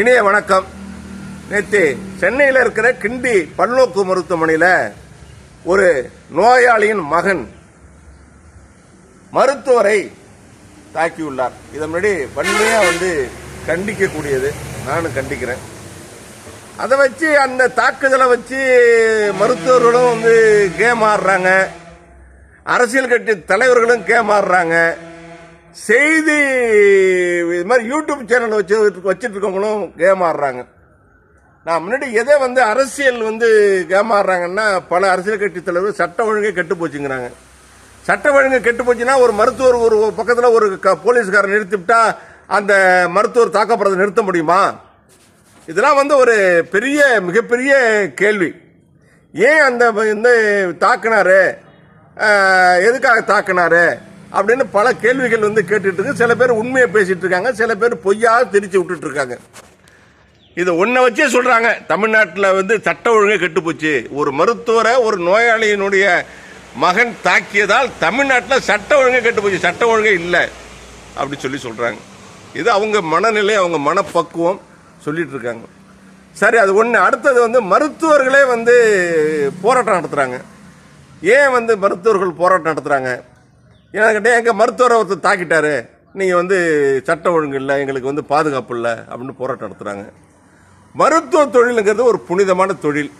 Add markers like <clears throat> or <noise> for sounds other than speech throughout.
இனிய வணக்கம். நேற்று சென்னையில் இருக்கிற கிண்டி பல்நோக்கு மருத்துவமனையில் ஒரு நோயாளியின் மகன் மருத்துவரை தாக்கியுள்ளார். இதை முன்னாடி வன்மையாக வந்து கண்டிக்கக்கூடியது. நானும் கண்டிக்கிறேன். அதை வச்சு அந்த தாக்குதலை வச்சு மருத்துவர்களும் வந்து கேம் ஆடுறாங்க அரசியல் கட்சி தலைவர்களும் கேம் ஆடுறாங்க செய்தி. இது மாதிரி யூடியூப் சேனல் வச்சு வச்சுட்டு இருக்கவங்களும் கேம் ஆடுறாங்க. நான் முன்னாடி எதை வந்து அரசியல் வந்து கேம் ஆடுறாங்கன்னா பல அரசியல் கட்சி தலைவர் சட்ட ஒழுங்கே கெட்டு போச்சுங்கிறாங்க. சட்ட ஒழுங்கு கெட்டு போச்சுன்னா ஒரு மருத்துவர் ஒரு பக்கத்தில் ஒரு க- போலீஸ்காரர் நிறுத்திவிட்டா அந்த மருத்துவர் தாக்கப்படுறதை நிறுத்த முடியுமா? இதெல்லாம் வந்து ஒரு பெரிய மிகப்பெரிய கேள்வி. ஏன் அந்த வந்து தாக்குனாரு? எதுக்காக தாக்குனாரு? அப்படின்னு பல கேள்விகள் வந்து கேட்டுட்டு இருக்கு. சில பேர் உண்மையை பேசிட்டு இருக்காங்க. சில பேர் பொய்யாக திரிச்சு விட்டுட்டு இருக்காங்க. இதை ஒன்றை வச்சே சொல்கிறாங்க தமிழ்நாட்டில் வந்து சட்ட ஒழுங்கு கெட்டுப்போச்சு ஒரு மருத்துவரை ஒரு நோயாளியினுடைய மகன் தாக்கியதால் தமிழ்நாட்டில் சட்ட ஒழுங்கு கெட்டுப்போச்சு சட்ட ஒழுங்கே இல்லை. அப்படி சொல்லி சொல்கிறாங்க இது அவங்க மனநிலை அவங்க மனப்பக்குவம் சொல்லிட்டு இருக்காங்க. சரி அது ஒன்று அடுத்தது வந்து மருத்துவர்களே வந்து போராட்டம் நடத்துகிறாங்க ஏன் வந்து மருத்துவர்கள் போராட்டம் நடத்துகிறாங்க ஏன்னா கேட்டால் எங்கள் மருத்துவரை ஒருத்தர் தாக்கிட்டாரு. நீங்கள் வந்து சட்டம் ஒழுங்கு இல்லை எங்களுக்கு வந்து பாதுகாப்பு இல்லை அப்படின்னு போராட்டம் நடத்துகிறாங்க மருத்துவ தொழிலுங்கிறது ஒரு புனிதமான தொழில்.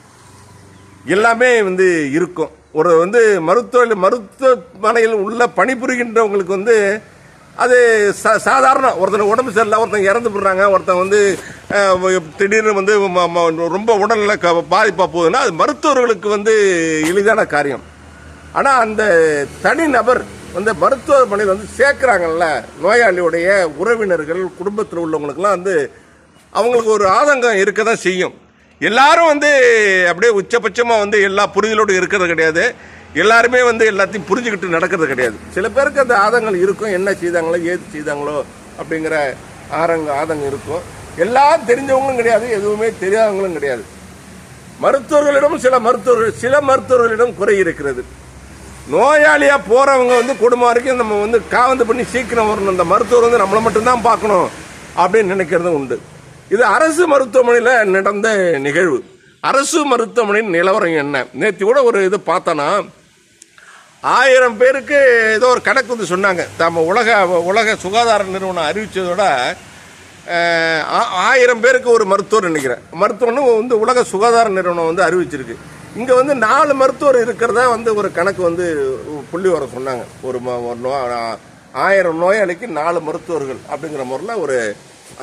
எல்லாமே வந்து இருக்கும். ஒரு வந்து மருத்துவ மருத்துவமனையில் உள்ள பணிபுரிகின்றவங்களுக்கு வந்து அது சா- சாதாரண. ஒருத்தன் உடம்பு சரியில்லை ஒருத்தன் இறந்து போடுறாங்க ஒருத்தன் வந்து திடீர்னு வந்து ம- ம- ரொம்ப உடல்நல க பாதிப்பாக போகுதுன்னா அது மருத்துவர்களுக்கு வந்து எளிதான காரியம். ஆனால் அந்த தனிநபர் வந்து மருத்துவமனையில் வந்து சேர்க்குறாங்கல்ல நோயாளியுடைய உறவினர்கள் குடும்பத்தில் உள்ளவங்களுக்குலாம் வந்து அவங்களுக்கு ஒரு ஆதங்கம் இருக்க தான் செய்யும். எல்லாரும் வந்து அப்படியே உச்சபட்சமாக வந்து எல்லா புரிதலோடு இருக்கிறது கிடையாது. எல்லாருமே வந்து எல்லாத்தையும் புரிஞ்சுக்கிட்டு நடக்கிறது கிடையாது. சில பேருக்கு அந்த ஆதங்கள் இருக்கும். என்ன செய்தாங்களோ ஏது செய்தாங்களோ அப்படிங்கிற ஆரங்க ஆதங்கம் இருக்கும். எல்லாம் தெரிஞ்சவங்களும் கிடையாது எதுவுமே தெரியாதவங்களும் கிடையாது. மருத்துவர்களிடம் சில மருத்துவர்கள் சில மருத்துவர்களிடம் குறை இருக்கிறது. நோயாளியாக போகிறவங்க வந்து குடும்பம் வரைக்கும் நம்ம வந்து காவந்து பண்ணி சீக்கிரம் வரணும். இந்த மருத்துவர் வந்து நம்மளை மட்டும்தான் பார்க்கணும் அப்படின்னு நினைக்கிறதும் உண்டு. இது அரசு மருத்துவமனையில் நடந்த நிகழ்வு. அரசு மருத்துவமனையின் நிலவரம் என்ன? நேற்று கூட ஒரு இது பார்த்தோன்னா ஆயிரம் பேருக்கு ஏதோ ஒரு கணக்கு வந்து சொன்னாங்க. நம்ம உலக உலக சுகாதார நிறுவனம் அறிவித்ததோட ஆ- ஆயிரம் பேருக்கு ஒரு மருத்துவர் நினைக்கிறேன். மருத்துவம்னு வந்து உலக சுகாதார நிறுவனம் வந்து அறிவிச்சிருக்கு. இங்கே வந்து நாலு மருத்துவர் இருக்கிறதா வந்து ஒரு கணக்கு வந்து புள்ளி வர சொன்னாங்க. ஒரு ஒரு நோ ஆயிரம் நோயாளிக்கு நாலு மருத்துவர்கள் அப்படிங்கிற முறையில் ஒரு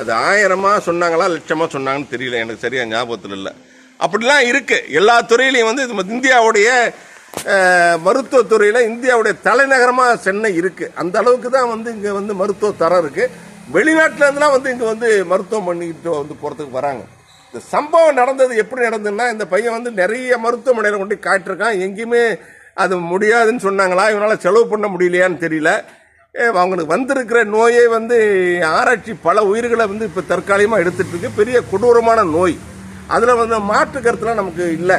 அது ஆயிரமாக சொன்னாங்களா லட்சமாக சொன்னாங்கன்னு தெரியல எனக்கு சரியாக ஞாபகத்தில் இல்லை. அப்படிலாம் இருக்குது எல்லா துறையிலையும் வந்து இது இந்தியாவுடைய மருத்துவத்துறையில் இந்தியாவுடைய தலைநகரமாக சென்னை இருக்குது அந்த அளவுக்கு தான் வந்து இங்கே வந்து மருத்துவ தரம் இருக்குது வெளிநாட்டிலேருந்துலாம் வந்து இங்கே வந்து மருத்துவம் பண்ணிக்கிட்டு வந்து போகிறதுக்கு வராங்க. இந்த சம்பவம் நடந்தது எப்படி நடந்ததுன்னா இந்த பையன் வந்து நிறைய மருத்துவமனையில் கொண்டு காட்டிருக்கான். எங்கேயுமே அது முடியாதுன்னு சொன்னாங்களா? இவனால் செலவு பண்ண முடியலையான்னு தெரியல. ஏ, அவங்களுக்கு வந்திருக்கிற நோயே வந்து ஆராய்ச்சி பல உயிர்களை வந்து இப்போ தற்காலிகமாக எடுத்துட்டு இருக்கு. பெரிய கொடூரமான நோய். அதில் வந்து மாற்று கருத்துலாம் நமக்கு இல்லை.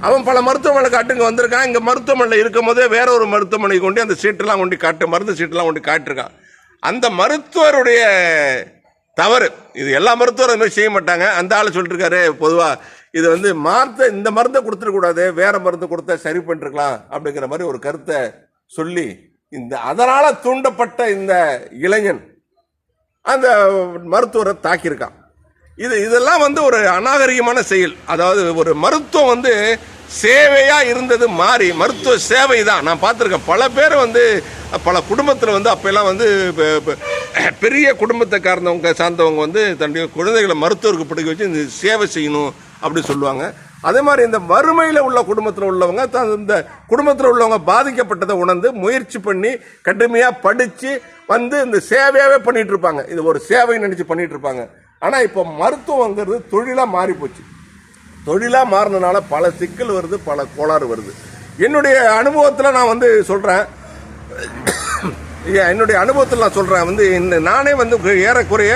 அவன் பல மருத்துவமனை காட்டுங்க வந்திருக்கான். இங்கே மருத்துவமனையில் இருக்கும் போதே வேற ஒரு மருத்துவமனை கொண்டு அந்த சீட்டெல்லாம் கொண்டு காட்டு மருந்து சீட்டெல்லாம் கொண்டு காட்டிருக்கான். அந்த மருத்துவருடைய தவறு. இது எல்லா மருத்துவரும் அது மாதிரி செய்ய மாட்டாங்க. அந்த ஆள் சொல்லிட்டுருக்காரு பொதுவாக இது வந்து மார்த்த இந்த மருந்தை கொடுத்துடக்கூடாது வேற மருந்து கொடுத்தா சரி பண்ணிருக்கலாம் அப்படிங்கிற மாதிரி ஒரு கருத்தை சொல்லி இந்த அதனால் தூண்டப்பட்ட இந்த இளைஞன் அந்த மருத்துவரை தாக்கியிருக்கான். இது இதெல்லாம் வந்து ஒரு அநாகரிகமான செயல். அதாவது ஒரு மருத்துவம் வந்து சேவையாக இருந்தது மாறி மருத்துவ சேவை தான். நான் பார்த்துருக்கேன். பல பேர் வந்து பல குடும்பத்தில் வந்து அப்போல்லாம் வந்து இப்போ <clears throat> பெரிய குடும்பத்தை காரணவங்க சார்ந்தவங்க வந்து தன்னுடைய குழந்தைகளை மருத்துவருக்கு பிடிக்க வச்சு இந்த சேவை செய்யணும் அப்படி சொல்லுவாங்க. அதே மாதிரி இந்த வறுமையில் உள்ள குடும்பத்தில் உள்ளவங்க த- இந்த குடும்பத்தில் உள்ளவங்க பாதிக்கப்பட்டதை உணர்ந்து முயற்சி பண்ணி கடுமையாக படித்து வந்து இந்த சேவையாகவே பண்ணிட்டு இருப்பாங்க. இது ஒரு சேவை நினச்சி பண்ணிட்டு இருப்பாங்க. ஆனால் இப்போ மருத்துவங்கிறது தொழிலாக மாறி போச்சு. தொழிலாக மாறினனால பல சிக்கல் வருது பல கோளாறு வருது. என்னுடைய அனுபவத்தில் நான் வந்து சொல்கிறேன் என்னுடைய அனுபவத்தில் நான் சொல்கிறேன் வந்து இந்த நானே வந்து ஏறக்குறைய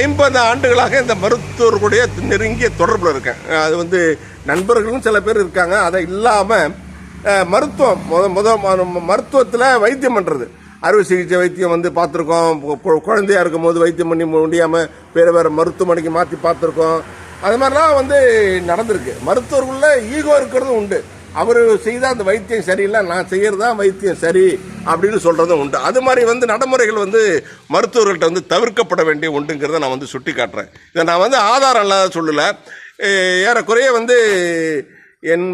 ஐம்பது ஆண்டுகளாக இந்த மருத்துவர்களுடைய நெருங்கிய தொடர்பில் இருக்கேன். அது வந்து நண்பர்களும் சில பேர் இருக்காங்க அதை இல்லாமல் மருத்துவம் முத முத மருத்துவத்தில் வைத்தியம் பண்ணுறது அறுவை சிகிச்சை வைத்தியம் வந்து பார்த்துருக்கோம் குழந்தையாக குழந்தையா இருக்கும் போது வைத்தியம் பண்ணி முடியாமல் வேறு வேறு மருத்துவமனைக்கு மாற்றி பார்த்துருக்கோம். அது மாதிரிலாம் வந்து நடந்திருக்கு. மருத்துவர்களில் ஈகோ இருக்கிறதும் உண்டு. அவர் செய்த அந்த வைத்தியம் சரியில்லை நான் செய்கிறதா வைத்தியம் சரி அப்படின்னு சொல்றதும் உண்டு. அது மாதிரி வந்து நடைமுறைகள் வந்து மருத்துவர்கள்ட்ட வந்து தவிர்க்கப்பட வேண்டிய உண்டுங்கிறத நான் வந்து சுட்டி காட்டுறேன் இதை நான் வந்து ஆதாரம் இல்லாத சொல்லலை. ஏறக்குறைய வந்து என்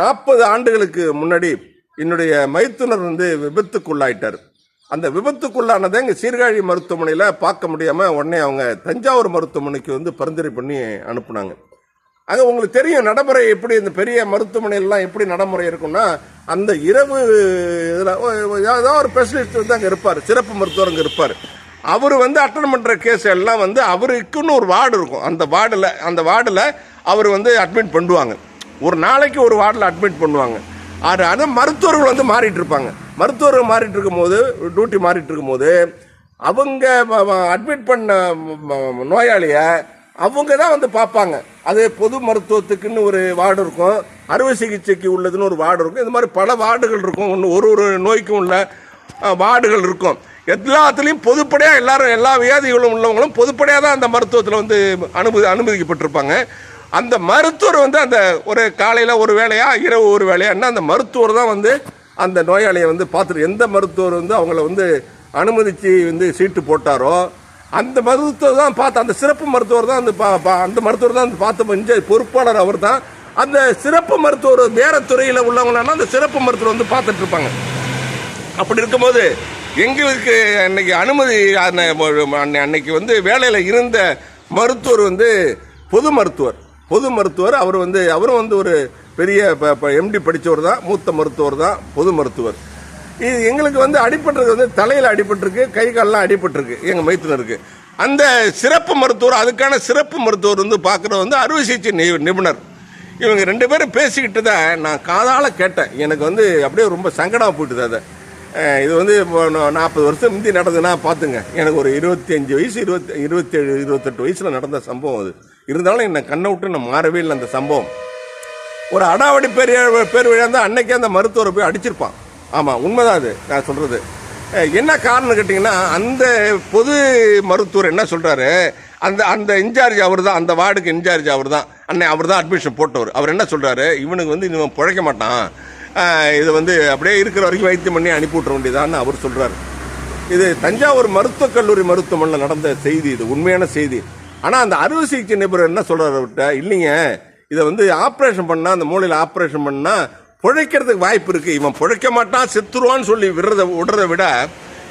நாற்பது ஆண்டுகளுக்கு முன்னாடி என்னுடைய மைத்துனர் வந்து விபத்துக்குள்ளாயிட்டார். அந்த விபத்துக்குள்ளானதை இங்கே சீர்காழி மருத்துவமனையில் பார்க்க முடியாமல் உடனே அவங்க தஞ்சாவூர் மருத்துவமனைக்கு வந்து பரிந்துரை பண்ணி அனுப்புனாங்க. அங்கே உங்களுக்கு தெரியும் நடைமுறை எப்படி இந்த பெரிய மருத்துவமனையிலலாம் எப்படி நடைமுறை இருக்கும்னா அந்த இரவு இதில் ஏதோ ஒரு ஸ்பெஷலிஸ்ட் வந்து அங்கே இருப்பார் சிறப்பு மருத்துவர் அங்கே இருப்பார். அவர் வந்து அட்டன் பண்ணுற கேஸ் எல்லாம் வந்து அவருக்குன்னு ஒரு வார்டு இருக்கும். அந்த வார்டில் அந்த வார்டில் அவர் வந்து அட்மிட் பண்ணுவாங்க. ஒரு நாளைக்கு ஒரு வார்டில் அட்மிட் பண்ணுவாங்க. அது அது மருத்துவர்கள் வந்து மாறிட்டு இருப்பாங்க. மருத்துவர்கள் மாறிட்டு இருக்கும்போது டியூட்டி மாறிட்டு இருக்கும்போது அவங்க அட்மிட் பண்ண நோயாளியை அவங்க தான் வந்து பார்ப்பாங்க. அது பொது மருத்துவத்துக்குன்னு ஒரு வார்டு இருக்கும். அறுவை சிகிச்சைக்கு உள்ளதுன்னு ஒரு வார்டு இருக்கும். இது மாதிரி பல வார்டுகள் இருக்கும். ஒன்று ஒரு ஒரு நோய்க்கும் உள்ள வார்டுகள் இருக்கும். எல்லாத்துலேயும் பொதுப்படையாக எல்லாரும் எல்லா வியாதிகளும் உள்ளவங்களும் பொதுப்படையாக தான் அந்த மருத்துவத்தில் வந்து அனுமதி அனுமதிக்கப்பட்டிருப்பாங்க. அந்த மருத்துவர் வந்து அந்த ஒரு காலையில் ஒரு வேலையா இரவு ஒரு வேலையான்னா அந்த மருத்துவர் தான் வந்து அந்த நோயாளியை வந்து பார்த்துட்டு எந்த மருத்துவர் வந்து அவங்கள வந்து அனுமதித்து வந்து சீட்டு போட்டாரோ அந்த மருத்துவர் தான் பார்த்து அந்த சிறப்பு மருத்துவர் தான் அந்த பா- பா- அந்த மருத்துவர் தான் பார்த்து பஞ்ச பொறுப்பாளர் அவர் தான் அந்த சிறப்பு மருத்துவர் வேறு துறையில் உள்ளவங்கன்னா அந்த சிறப்பு மருத்துவர் வந்து பார்த்துட்டு இருப்பாங்க. அப்படி இருக்கும்போது எங்களுக்கு அன்னைக்கு அனுமதி அன்னை- அன்னைக்கு வந்து வேலையில் இருந்த மருத்துவர் வந்து பொது மருத்துவர். பொது மருத்துவர் அவர் வந்து அவரும் வந்து ஒரு பெரிய எம்டி படித்தவர் தான் மூத்த மருத்துவர் தான் பொது மருத்துவர். இது எங்களுக்கு வந்து அடிபட்டிருக்கு வந்து தலையில் அடிபட்டிருக்கு கை கால்லாம் அடிபட்டிருக்கு எங்கள் மைத்துனருக்கு அந்த சிறப்பு மருத்துவர் அதுக்கான சிறப்பு மருத்துவர் வந்து பார்க்குற வந்து அறுவை சிகிச்சை நி- நிபுணர். இவங்க ரெண்டு பேரும் பேசிக்கிட்டு தான் நான் காதால் கேட்டேன். எனக்கு வந்து அப்படியே ரொம்ப சங்கடமாக போயிட்டுது அதை. இது வந்து இப்போ நாற்பது வருஷம் முந்தி நடந்ததுன்னா பார்த்துங்க. எனக்கு ஒரு இருபத்தி அஞ்சு வயசு இருபத்தி இருபத்தேழு இருபத்தெட்டு வயசில் நடந்த சம்பவம் அது. இருந்தாலும் என்னை கண்ணை விட்டு நான் மாறவே இல்லை அந்த சம்பவம். ஒரு அடாவடி பெரிய பேர் விழாந்தா அன்னைக்கே அந்த மருத்துவரை போய் அடிச்சிருப்பான். ஆமாம் உண்மைதான் அது. நான் சொல்கிறது என்ன காரணம் கேட்டிங்கன்னா அந்த பொது மருத்துவர் என்ன சொல்கிறாரு அந்த அந்த இன்சார்ஜ் அவர் தான் அந்த வார்டுக்கு இன்சார்ஜ் அவர் தான் அன்னை அவர் தான் அட்மிஷன் போட்டவர். அவர் என்ன சொல்கிறாரு இவனுக்கு வந்து இவன் பிழைக்க மாட்டான். இது வந்து அப்படியே இருக்கிற வரைக்கும் வைத்தியம் பண்ணி அனுப்பி விட்ற வேண்டியதான்னு அவர் சொல்கிறாரு இது தஞ்சாவூர் மருத்துவக் கல்லூரி மருத்துவமனையில் நடந்த செய்தி இது உண்மையான செய்தி. ஆனால் அந்த அறுவை சிகிச்சை நிபுணர் என்ன சொல்கிறார் அவர்கிட்ட? இல்லைங்க இதை வந்து ஆப்ரேஷன் பண்ணால் அந்த மூளையில் ஆப்ரேஷன் பண்ணால் பிழைக்கிறதுக்கு வாய்ப்பு இருக்குது இவன் பிழைக்க மாட்டான் செத்துருவான்னு சொல்லி விடுறத விடுறத விட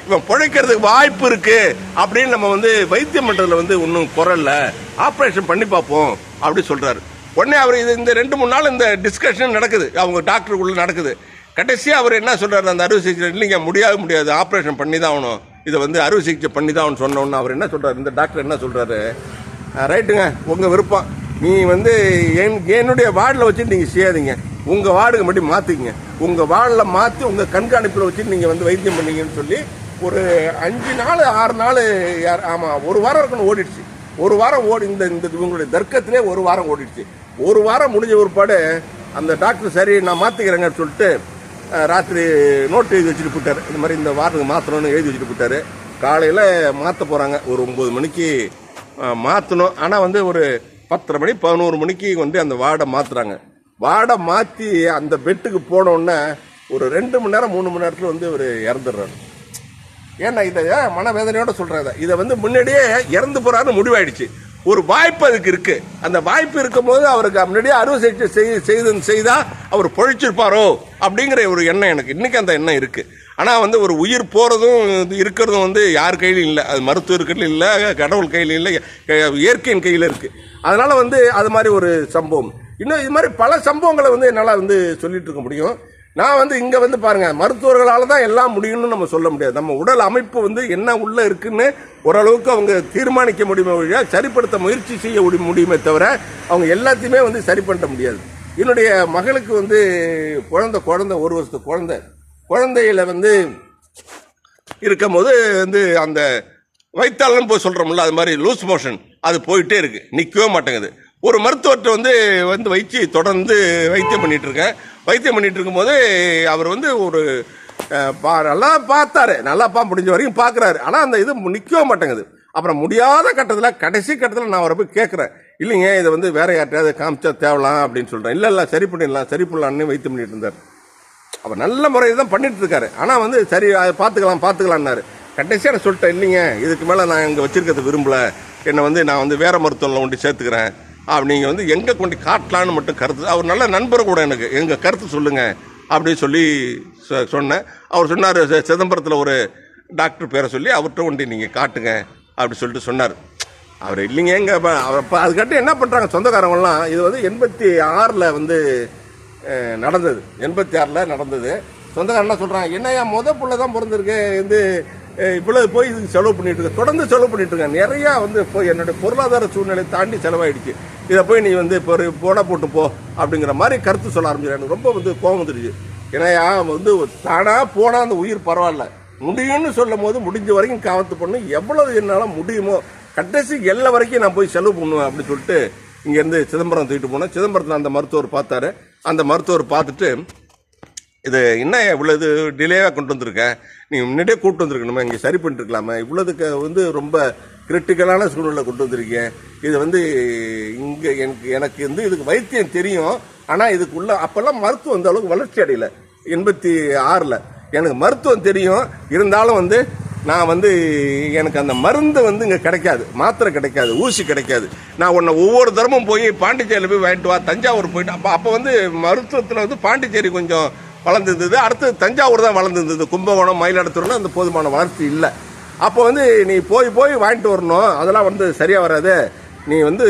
இவன் பிழைக்கிறதுக்கு வாய்ப்பு இருக்குது அப்படின்னு நம்ம வந்து வைத்தியம் பண்ணுறதுல வந்து ஒன்றும் குரல்ல ஆப்ரேஷன் பண்ணி பார்ப்போம் அப்படி சொல்கிறாரு உடனே அவர் இது இந்த ரெண்டு மூணு நாள் இந்த டிஸ்கஷன் நடக்குது. அவங்க டாக்டருக்குள்ள நடக்குது. கடைசியாக அவர் என்ன சொல்கிறார் அந்த அறுவை சிகிச்சை இல்லைங்க முடியாது முடியாது. ஆப்ரேஷன் பண்ணி தான் ஆகணும். இதை வந்து அறுவை சிகிச்சை பண்ணி தான் ஆகணும் சொன்னோன்னு அவர் என்ன சொல்கிறார் இந்த டாக்டர் என்ன சொல்கிறாரு ரைட்டுங்க உங்கள் விருப்பம். நீ வந்து என் என்னுடைய வார்டில் வச்சு நீங்கள் செய்யாதீங்க. உங்க வார்டுக்கு மட்டும் மாத்திக்கங்க. உங்க வார்டில் மாத்தி உங்க கண்காணிப்பில் வச்சு நீங்க வந்து வைத்தியம் பண்ணீங்கன்னு சொல்லி ஒரு அஞ்சு நாள் ஆறு நாள் யார் ஆமா ஒரு வாரம் இருக்கணும் ஓடிடுச்சு. ஒரு வாரம் ஓடி இந்த இந்த இவங்களுடைய தர்க்கத்திலே ஒரு வாரம் ஓடிடுச்சு. ஒரு வாரம் முடிஞ்ச ஒருபாடு அந்த டாக்டர் சரி நான் மாத்திக்கிறேங்கன்னு சொல்லிட்டு ராத்திரி நோட்டு எழுதி வச்சுட்டு போட்டார் இந்த மாதிரி இந்த வாரத்துக்கு மாற்றணும்னு எழுதி வச்சுட்டு போட்டாரு காலையில் மாற்ற போகிறாங்க ஒரு ஒம்பது மணிக்கு மாற்றணும் ஆனால் வந்து ஒரு பத்தரை மணி பதினோரு மணிக்கு வந்து அந்த வார்டை மாற்றுறாங்க வாட மாற்றி அந்த பெட்டுக்கு போனோடனே ஒரு ரெண்டு மணி நேரம் மூணு மணி நேரத்தில் வந்து இவர் இறந்துடுறாரு. ஏன்னா இதை மனவேதனையோட சொல்கிறத இதை. இதை வந்து முன்னாடியே இறந்து போகிறாருன்னு முடிவாயிடுச்சு. ஒரு வாய்ப்பு அதுக்கு இருக்கு. அந்த வாய்ப்பு இருக்கும் போது அவருக்கு முன்னாடியே அறுவை சிகிச்சை செய்து செய்தா அவர் பொழிச்சிருப்பாரோ அப்படிங்கிற ஒரு எண்ணம் எனக்கு. இன்னைக்கு அந்த எண்ணம் இருக்குது ஆனால் வந்து ஒரு உயிர் போகிறதும் இது இருக்கிறதும் வந்து யார் கையிலும் இல்லை. அது மருத்துவர் கையிலும் இல்லை கடவுள் கையிலும் இல்லை இயற்கையின் கையில் இருக்குது அதனால் வந்து அது மாதிரி ஒரு சம்பவம். இன்னும் இது மாதிரி பல சம்பவங்களை வந்து என்னால் வந்து சொல்லிகிட்டு இருக்க முடியும். நான் வந்து இங்கே வந்து பாருங்கள் மருத்துவர்களால் தான் எல்லாம் முடியும்னு நம்ம சொல்ல முடியாது. நம்ம உடல் அமைப்பு வந்து என்ன உள்ளே இருக்குன்னு ஓரளவுக்கு அவங்க தீர்மானிக்க முடியுமே ஒழிய சரிப்படுத்த முயற்சி செய்ய முடியுமே தவிர அவங்க எல்லாத்தையுமே வந்து சரி பண்ண முடியாது. என்னுடைய மகளுக்கு வந்து குழந்த குழந்த ஒரு வருஷத்து குழந்தை. குழந்தையில வந்து இருக்கும்போது வந்து அந்த வைத்தாளன் போய் சொல்கிறோம்ல அது மாதிரி லூஸ் மோஷன் அது போயிட்டே இருக்கு. நிற்கவே மாட்டேங்குது. ஒரு மருத்துவர்கிட்ட வந்து வந்து வைத்து தொடர்ந்து வைத்தியம் பண்ணிட்டு இருக்கேன். வைத்தியம் பண்ணிட்டு இருக்கும்போது அவர் வந்து ஒரு பா நல்லா பார்த்தாரு. நல்லா பா முடிஞ்ச வரைக்கும் பார்க்குறாரு. ஆனால் அந்த இது நிற்கவே மாட்டேங்குது. அப்புறம் முடியாத கட்டத்தில் கடைசி கட்டத்தில் நான் அவரை போய் கேட்குறேன். இல்லைங்க இதை வந்து வேற யார்ட்டையாவது காமிச்சா தேவலாம் அப்படின்னு சொல்கிறேன் இல்லை இல்லை சரி பண்ணிடலாம் சரி பண்ணலான்னு வைத்து பண்ணிட்டு இருந்தார். அவர் நல்ல முறையில் தான் பண்ணிட்டு இருக்காரு ஆனால் வந்து சரி அதை பார்த்துக்கலாம் பார்த்துக்கலான்னாரு கடைசியாக நான் சொல்லிட்டேன் இல்லைங்க இதுக்கு மேலே நான் இங்கே வச்சுருக்கிறது விரும்பல. என்னை வந்து நான் வந்து வேறு மருத்துவத்தில் கொண்டு சேர்த்துக்கிறேன். அப்படி நீங்கள் வந்து எங்கே கொண்டு காட்டலான்னு மட்டும் கருத்து அவர் நல்ல நண்பர் கூட எனக்கு எங்கள் கருத்து சொல்லுங்கள் அப்படின்னு சொல்லி சொ- சொன்னேன். அவர் சொன்னார் சிதம்பரத்தில் ஒரு டாக்டர் பேரை சொல்லி அவர்கிட்ட கொண்டு நீங்கள் காட்டுங்க அப்படி சொல்லிட்டு சொன்னார். அவர் இல்லைங்க எங்கே அவர் அப்ப என்ன பண்ணுறாங்க சொந்தக்காரங்களாம் இது வந்து எண்பத்தி ஆறில் வந்து நடந்தது. எண்பத்தி ஆறில் நடந்தது. சொந்தக்காரன்லாம் சொல்கிறாங்க என்னையா முத பிள்ளை தான் பிறந்திருக்கு. வந்து இவ்வளோ இவ்வளவு போய் இதுக்கு செலவு பண்ணிட்டு இருக்க. தொடர்ந்து செலவு பண்ணிட்டு இருக்கேன் நிறையா வந்து போய் என்னுடைய பொருளாதார சூழ்நிலை தாண்டி செலவாயிடுச்சு. இதை போய் நீ வந்து இப்போ ஒரு போட போட்டு போ அப்படிங்கிற மாதிரி கருத்து சொல்ல ஆரம்பிச்சு எனக்கு ரொம்ப வந்து கோபம் வந்துடுச்சு. ஏன்னா வந்து தானாக போனால் அந்த உயிர் பரவாயில்ல. முடியும்னு சொல்லும் போது முடிஞ்ச வரைக்கும் காவத்து பண்ணு. எவ்வளவு என்னால் முடியுமோ கடைசி எல்லை வரைக்கும் நான் போய் செலவு பண்ணுவேன் அப்படின்னு சொல்லிட்டு இங்கேருந்து சிதம்பரம் தூக்கிட்டு போனோம். சிதம்பரத்தில் அந்த மருத்துவர் பார்த்தாரு. அந்த மருத்துவர் பார்த்துட்டு இது என்ன இவ்வளோ இது டிலேவாக கொண்டு வந்திருக்கேன் நீங்கள் முன்னாடியே கூப்பிட்டு வந்துருக்கணுமா இங்கே சரி பண்ணிருக்கலாமே இவ்வளோதுக்கு வந்து ரொம்ப கிரிட்டிக்கலான சூழ்நிலை கொண்டு வந்திருக்கீங்க. இது வந்து இங்கே எனக்கு எனக்கு வந்து இதுக்கு வைத்தியம் தெரியும். ஆனால் இதுக்குள்ள அப்போல்லாம் மருத்துவம் அந்த அளவுக்கு வளர்ச்சி அடையலை. எண்பத்தி ஆறில். எனக்கு மருத்துவம் தெரியும். இருந்தாலும் வந்து நான் வந்து எனக்கு அந்த மருந்து வந்து இங்கே கிடைக்காது. மாத்திரை கிடைக்காது. ஊசி கிடைக்காது. நான் உன்னை ஒவ்வொரு தரமும் போய் பாண்டிச்சேரியில் போய் வாங்கிட்டு வா. தஞ்சாவூர் போயிட்டு அப்போ அப்போ வந்து மருத்துவத்தில் வந்து பாண்டிச்சேரி கொஞ்சம் வளர்ந்துருந்தது. அடுத்து தஞ்சாவூர் தான் வளர்ந்துருந்தது. கும்பகோணம் மயிலாடுதுறையில் அந்த போதுமான வளர்ச்சி இல்லை. அப்போ வந்து நீ போய் போய் வாங்கிட்டு வரணும். அதெல்லாம் வந்து சரியாக வராது. நீ வந்து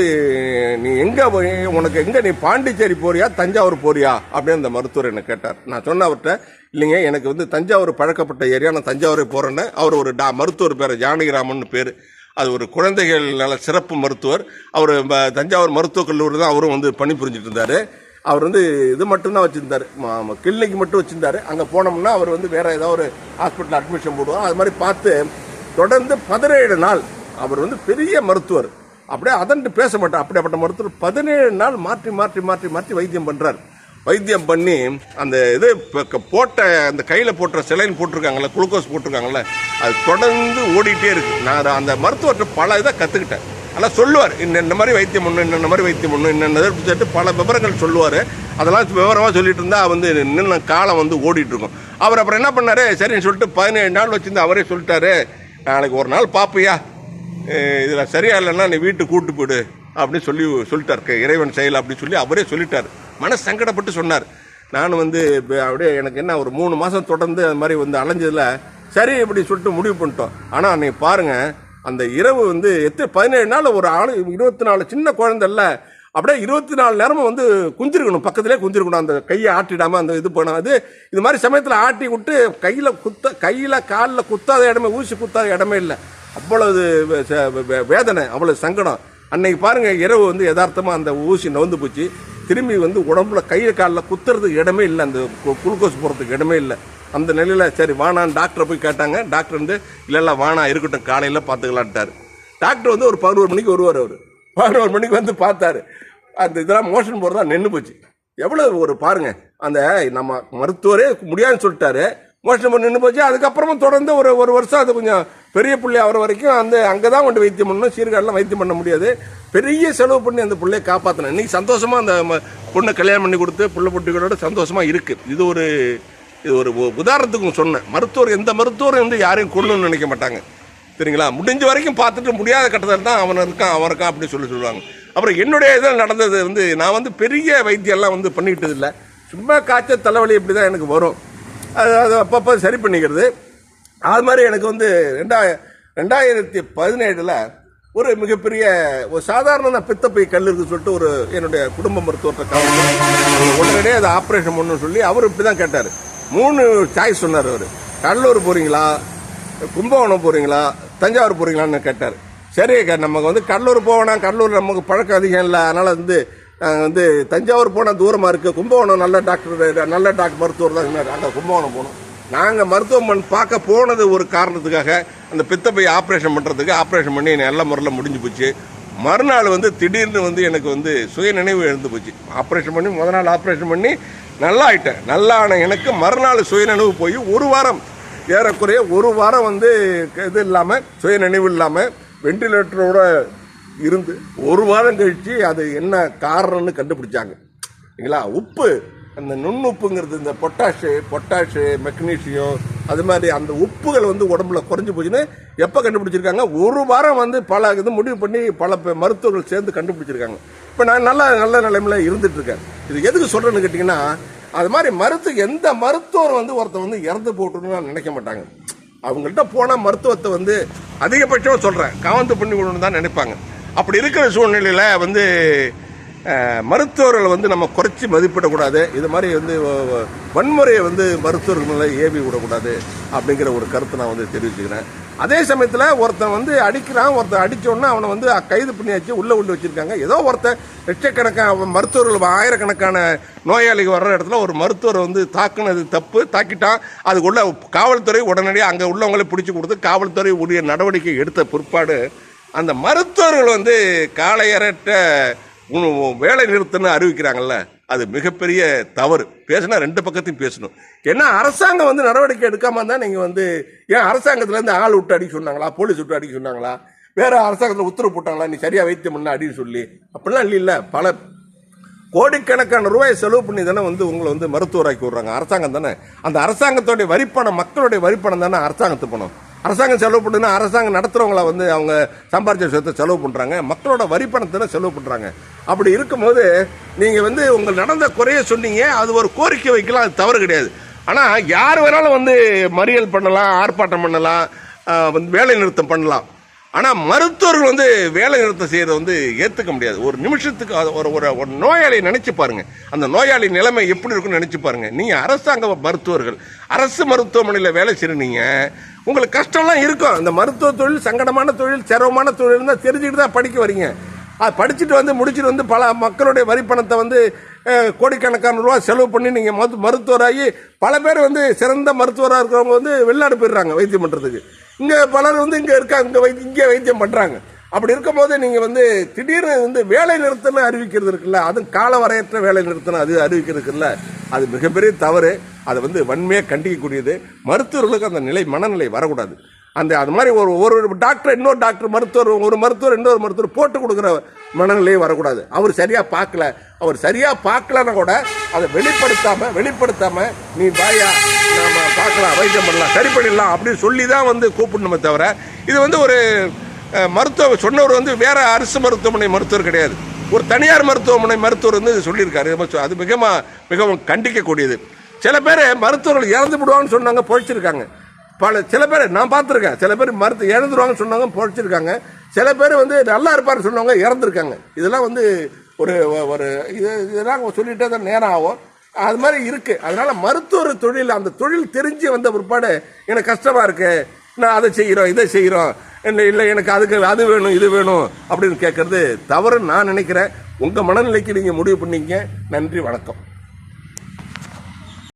நீ எங்கே போய் உனக்கு எங்கே நீ பாண்டிச்சேரி போறியா தஞ்சாவூர் போறியா? அப்படின்னு அந்த மருத்துவர் என்னை கேட்டார். நான் சொன்ன அவர்கிட்ட இல்லைங்க எனக்கு வந்து தஞ்சாவூர் பழக்கப்பட்ட ஏரியா நான் தஞ்சாவூரை போகிறேன்னு அவர் ஒரு டா மருத்துவர் பேர் ஜானகிராமன் பேர். அது ஒரு குழந்தைகள் நல்ல சிறப்பு மருத்துவர். அவர் தஞ்சாவூர் மருத்துவக் கல்லூரி தான் அவரும் வந்து பணிபுரிஞ்சிட்டு இருந்தார் அவர் வந்து இது மட்டும்தான் வச்சுருந்தார். கிளினிக் மட்டும் வச்சுருந்தாரு. அங்கே போனோம்னா அவர் வந்து வேறு ஏதாவது ஒரு ஹாஸ்பிட்டல் அட்மிஷன் போடுவோம் அது மாதிரி பார்த்து தொடர்ந்து பதினேழு நாள் அவர் வந்து பெரிய மருத்துவர். அப்படியே அதன்ட்டு பேச மாட்டார் அப்படியாப்பட்ட மருத்துவர் பதினேழு நாள் மாற்றி மாற்றி மாற்றி மாற்றி வைத்தியம் பண்ணுறார் வைத்தியம் பண்ணி அந்த இது போட்ட அந்த கையில் போட்டுற சிலைன் போட்டிருக்காங்கல்ல குளுக்கோஸ் போட்டிருக்காங்கல்ல அது தொடர்ந்து ஓடிட்டே இருக்கு. நான் அந்த மருத்துவர்கிட்ட பல இதை கற்றுக்கிட்டேன் அதெல்லாம் சொல்லுவார். இன்னென்ன மாதிரி வைத்தியம் ஒன்று இன்னென்ன மாதிரி வைத்தியம் பண்ணணும் இன்ன சொல்லிட்டு பல விவரங்கள் சொல்லுவார். அதெல்லாம் விவரமாக சொல்லிட்டு இருந்தால் வந்து நின்ன காலம் வந்து ஓடிட்டு இருக்கும். அவர் அப்புறம் என்ன பண்ணார்? சரின்னு சொல்லிட்டு பதினேழு நாள் வச்சுருந்து அவரே சொல்லிட்டாரு. நாளைக்கு ஒரு நாள் பார்ப்பையா இதில் சரியா இல்லைன்னா நீ வீட்டுக்கு கூட்டு போயிடு அப்படின்னு சொல்லி சொல்லிட்டார். இறைவன் செயல் அப்படின்னு சொல்லி அவரே சொல்லிட்டார். மன சங்கடப்பட்டு சொன்னார். நான் வந்து இப்போ அப்படியே எனக்கு என்ன ஒரு மூணு மாதம் தொடர்ந்து அது மாதிரி வந்து அலைஞ்சதில் சரி இப்படி சொல்லிட்டு முடிவு பண்ணிட்டோம். ஆனால் நீ பாருங்க அந்த இரவு வந்து எத்தனை பதினேழு நாள் ஒரு ஆள் இருபத்தி நாலு சின்ன குழந்தை அப்படியே இருபத்தி நாலு நேரமும் வந்து குஞ்சிருக்கணும் பக்கத்திலே குஞ்சிருக்கணும் அந்த கையை ஆட்டிடாமல் அந்த இது பண்ணாது இது மாதிரி சமயத்தில் ஆட்டி விட்டு கையில் குத்த கையில் காலில் குத்தாத இடமே ஊசி குத்தாத இடமே இல்லை. அவ்வளவு வேதனை அவ்வளவு சங்கடம். அன்னைக்கு பாருங்க இரவு வந்து யதார்த்தமாக அந்த ஊசி நவுந்து போச்சு. திரும்பி வந்து உடம்புல கையில் காலில் குத்துறதுக்கு இடமே இல்லை. அந்த குளுக்கோஸ் போடுறதுக்கு இடமே இல்லை. அந்த நிலையில் சரி வானான்னு டாக்டரை போய் கேட்டாங்க. டாக்டர் வந்து இல்லை இல்லை வானா இருக்கட்டும் காலையில் பார்த்துக்கலான்ட்டாரு. டாக்டர் வந்து ஒரு பதினோரு மணிக்கு வருவார் அவர். பதினோரு மணிக்கு வந்து பார்த்தாரு. அந்த இதெல்லாம் மோஷன் போகிறதா நின்று போச்சு. எவ்வளோ ஒரு பாருங்கள் அந்த நம்ம மருத்துவரே முடியாதுன்னு சொல்லிட்டாரு. மோஷன் போய் நின்று போச்சு. அதுக்கப்புறமா தொடர்ந்து ஒரு ஒரு வருஷம் அது கொஞ்சம் பெரிய பிள்ளை அவர் வரைக்கும் அந்த அங்கே தான் கொண்டு வைத்தியம் பண்ணணும் சீர்காழிலாம் வைத்தியம் பண்ண முடியாது. பெரிய செலவு பண்ணி அந்த பிள்ளையை காப்பாற்றணும் இன்னைக்கு சந்தோஷமாக அந்த பொண்ணை கல்யாணம் பண்ணி கொடுத்து பிள்ளை பொட்டிகளோட சந்தோஷமாக இருக்குது இது ஒரு இது ஒரு உதாரணத்துக்கும் உதாரணத்துக்கு சொன்னேன். மருத்துவர் எந்த மருத்துவரும் வந்து யாரையும் கொள்ளணும்னு நினைக்க மாட்டாங்க. சரிங்களா முடிஞ்ச வரைக்கும் பார்த்துட்டு முடியாத கட்டத்தில் தான் அவன் இருக்கான் அவன் இருக்கான் அப்படின்னு சொல்லி சொல்லுவாங்க. அப்புறம் என்னுடைய இதில் நடந்தது வந்து நான் வந்து பெரிய வைத்தியம்லாம் வந்து பண்ணிக்கிட்டது இல்லை சும்மா காய்ச்சல் தலைவலி இப்படி தான் எனக்கு வரும். அது அது அப்பப்போ சரி பண்ணிக்கிறது. அது மாதிரி எனக்கு வந்து ரெண்டாய ரெண்டாயிரத்தி பதினேழில் ஒரு மிகப்பெரிய ஒரு சாதாரண பித்தப்பை கல் இருக்கு சொல்லிட்டு ஒரு என்னுடைய குடும்ப மருத்துவத்தை கவனிச்சு உடனடியே அதை ஆப்ரேஷன் பண்ணணும்னு சொல்லி அவர் இப்படி தான் கேட்டார். மூணு சாய்ஸ் சொன்னார் அவர். கடலூர் போகிறீங்களா கும்பகோணம் போகிறீங்களா தஞ்சாவூர் போகிறீங்களான்னு கேட்டார். சரி நமக்கு வந்து கடலூர் போவேணாம் கடலூர் நமக்கு பழக்கம் அதிகம் இல்லை. அதனால் வந்து நாங்கள் வந்து தஞ்சாவூர் போனால் தூரமாக இருக்குது கும்பகோணம் நல்ல டாக்டர் நல்ல டாக்டர் மருத்துவர் தான் அங்கே கும்பகோணம் போனோம் நாங்கள் மருத்துவமனை பார்க்க போனது ஒரு காரணத்துக்காக அந்த பித்தப்பை ஆப்ரேஷன் பண்ணுறதுக்கு ஆப்ரேஷன் பண்ணி நல்ல முறையில் முடிஞ்சு போச்சு. மறுநாள் வந்து திடீர்னு வந்து எனக்கு வந்து சுய நினைவு எழுந்து போச்சு. ஆப்ரேஷன் பண்ணி முத நாள் ஆப்ரேஷன் பண்ணி நல்லா ஆயிட்டேன். நல்லா ஆன எனக்கு மறுநாள் சுய நினைவு போய் ஒரு வாரம் ஏறக்குறைய ஒரு வாரம் வந்து இது இல்லாமல் சுயநினைவு இல்லாமல் வெண்டிலேட்டரோட இருந்து ஒரு வாரம் கழித்து அது என்ன காரணம்னு கண்டுபிடிச்சாங்க. சரிங்களா உப்பு அந்த நுண்ணுப்புங்கிறது இந்த பொட்டாஷு பொட்டாஷு மெக்னீஷியம் அது மாதிரி அந்த உப்புகள் வந்து உடம்புல குறைஞ்சி போச்சுன்னு எப்போ கண்டுபிடிச்சிருக்காங்க? ஒரு வாரம் வந்து பல இது முடிவு பண்ணி பல மருத்துவர்கள் சேர்ந்து கண்டுபிடிச்சிருக்காங்க. இப்போ நான் நல்ல நல்ல நிலைமையில இருந்துட்டு இருக்கேன் இது எதுக்கு சொல்றேன்னு கேட்டிங்கன்னா அது மாதிரி மருத்துவ எந்த மருத்துவர் வந்து ஒருத்தர் வந்து இறந்து போட்டுன்னு நினைக்க மாட்டாங்க. அவங்கள்ட்ட போனால் மருத்துவத்தை வந்து அதிகபட்சம் சொல்கிறேன் காவந்து பண்ணி கொண்டு தான் நினைப்பாங்க. அப்படி இருக்கிற சூழ்நிலையில் வந்து மருத்துவர்களை வந்து நம்ம குறைச்சி மதிப்பிடக்கூடாது. இது மாதிரி வந்து வன்முறையை வந்து மருத்துவர்களை ஏவி விடக்கூடாது அப்படிங்கிற ஒரு கருத்தை நான் வந்து தெரிவிச்சுக்கிறேன். அதே சமயத்தில் ஒருத்தன் வந்து அடிக்கிறான் ஒருத்தன் அடித்தோடனே அவனை வந்து கைது பண்ணியாச்சு உள்ளே உள்ள வச்சிருக்காங்க. ஏதோ ஒருத்தன் லட்சக்கணக்கான மருத்துவர்கள் ஆயிரக்கணக்கான நோயாளிகள் வர்ற இடத்துல ஒரு மருத்துவர் வந்து தாக்குனது தப்பு தாக்கிட்டான். அதுக்குள்ள காவல்துறை உடனடியாக அங்கே உள்ளவங்களை பிடிச்சி கொடுத்து காவல்துறை உரிய நடவடிக்கை எடுத்த பிற்பாடு அந்த மருத்துவர்கள் வந்து காலையரட்ட வேலை நிறுத்தம்னு அறிவிக்கிறாங்கல்ல அது மிகப்பெரிய தவறு. பேசினா ரெண்டு பக்கத்தையும் பேசணும். ஏன்னா அரசாங்கம் வந்து நடவடிக்கை எடுக்காம இருந்தால் நீங்கள் வந்து ஏன் அரசாங்கத்துலேருந்து ஆள் விட்டு அடிக்க சொன்னாங்களா? போலீஸ் விட்டு அடிக்க சொன்னாங்களா? வேற அரசாங்கத்தில் உத்தரவு போட்டாங்களா? நீ சரியாக வைத்தியம் பண்ண அப்படின்னு சொல்லி. அப்படிலாம் இல்லை இல்லை. பல கோடிக்கணக்கான ரூபாய் செலவு பண்ணி தானே வந்து உங்களை வந்து மருத்துவராக்கி விடுறாங்க. அரசாங்கம் தானே. அந்த அரசாங்கத்தோடைய வரிப்பணம் மக்களுடைய வரிப்பணம் தானே அரசாங்கத்து பணம். அரசாங்கம் செலவு பண்ணுன்னா அரசாங்கம் நடத்துகிறவங்கள வந்து அவங்க சம்பாரிச்ச விஷயத்தை செலவு பண்ணுறாங்க மக்களோட வரி வரிப்பணத்தை செலவு பண்ணுறாங்க அப்படி இருக்கும்போது நீங்கள் வந்து உங்கள் நடந்த குறைய சொன்னீங்க. அது ஒரு கோரிக்கை வைக்கலாம். அது தவறு கிடையாது. ஆனால் யார் வேணாலும் வந்து மறியல் பண்ணலாம் ஆர்ப்பாட்டம் பண்ணலாம் வந்து வேலை நிறுத்தம் பண்ணலாம். ஆனால் மருத்துவர்கள் வந்து வேலை நிறுத்தம் செய்கிறத வந்து ஏற்றுக்க முடியாது. ஒரு நிமிஷத்துக்கு ஒரு ஒரு ஒரு நோயாளியை நினச்சி பாருங்கள் அந்த நோயாளி நிலைமை எப்படி இருக்கும்னு நினச்சி பாருங்கள் நீங்கள் அரசாங்க மருத்துவர்கள் அரசு மருத்துவமனையில் வேலை செய்கிறீங்க உங்களுக்கு கஷ்டம்லாம் இருக்கும் அந்த மருத்துவ தொழில் சங்கடமான தொழில் சிரமமான தொழில் தான் தெரிஞ்சுக்கிட்டு தான் படிக்க வரீங்க. அது படிச்சுட்டு வந்து முடிச்சுட்டு வந்து பல மக்களுடைய வரி பணத்தை வந்து கோடிக்கணக்கான ரூபா செலவு பண்ணி நீங்கள் மருத்து மருத்துவராகி பல பேர் வந்து சிறந்த மருத்துவராக இருக்கிறவங்க வந்து வெளிநாடு போயிடுறாங்க வைத்தியம் பண்ணுறதுக்கு இங்கே பலர் வந்து இங்கே இருக்காங்க இங்கே வைத்தியம் இங்கே வைத்தியம் பண்ணுறாங்க அப்படி இருக்கும்போது நீங்கள் வந்து திடீர்னு வந்து வேலை நிறுத்தம்னு அறிவிக்கிறது இருக்குல்ல அதுவும் கால வரையற்ற வேலை நிறுத்தம் அது அறிவிக்கிறது அது மிகப்பெரிய தவறு. அதை வந்து வன்மையாக கண்டிக்கக்கூடியது. மருத்துவர்களுக்கு அந்த நிலை மனநிலை வரக்கூடாது. அந்த அது மாதிரி ஒரு ஒரு டாக்டர் இன்னொரு டாக்டர் மருத்துவர் ஒரு மருத்துவர் இன்னொரு மருத்துவர் போட்டு கொடுக்குற மனநிலையே வரக்கூடாது. அவர் சரியாக பார்க்கல. அவர் சரியாக பார்க்கலன்னா கூட அதை வெளிப்படுத்தாமல் வெளிப்படுத்தாமல் நீ பாயா நாம பார்க்கலாம் வைத்தியம் பண்ணலாம் சரி பண்ணிடலாம் அப்படின்னு சொல்லி தான் வந்து கூப்பிடணுமே தவிர இது வந்து ஒரு மருத்துவ சொன்னவர் வந்து வேற அரசு மருத்துவமனை மருத்துவர் கிடையாது. ஒரு தனியார் மருத்துவமனை மருத்துவர் வந்து சொல்லியிருக்காரு. அது மிகவும் மிகவும் கண்டிக்கக்கூடியது. சில பேர் மருத்துவர்கள் இறந்து விடுவாங்கன்னு சொன்னாங்க பொழைச்சிருக்காங்க. பல சில பேர் நான் பார்த்துருக்கேன். சில பேர் மருத்து இறந்துருவாங்கன்னு சொன்னாங்க பொழைச்சிருக்காங்க. சில பேர் வந்து நல்லா இருப்பார்னு சொன்னவங்க இறந்துருக்காங்க. இதெல்லாம் வந்து ஒரு ஒரு இது இதெல்லாம் சொல்லிட்டே தான் நேரம் ஆகும். அது மாதிரி இருக்குது அதனால் மருத்துவர் தொழில் அந்த தொழில் தெரிஞ்சு வந்த பிற்பாடு எனக்கு கஷ்டமாக இருக்குது நான் அதை செய்கிறோம் இதை செய்கிறோம். இல்லை இல்லை எனக்கு அதுக்கு அது வேணும் இது வேணும் அப்படின்னு கேட்கறது தவறுன்னு நான் நினைக்கிறேன். உங்கள் மனநிலைக்கு நீங்கள் முடிவு பண்ணிங்க நன்றி வணக்கம்.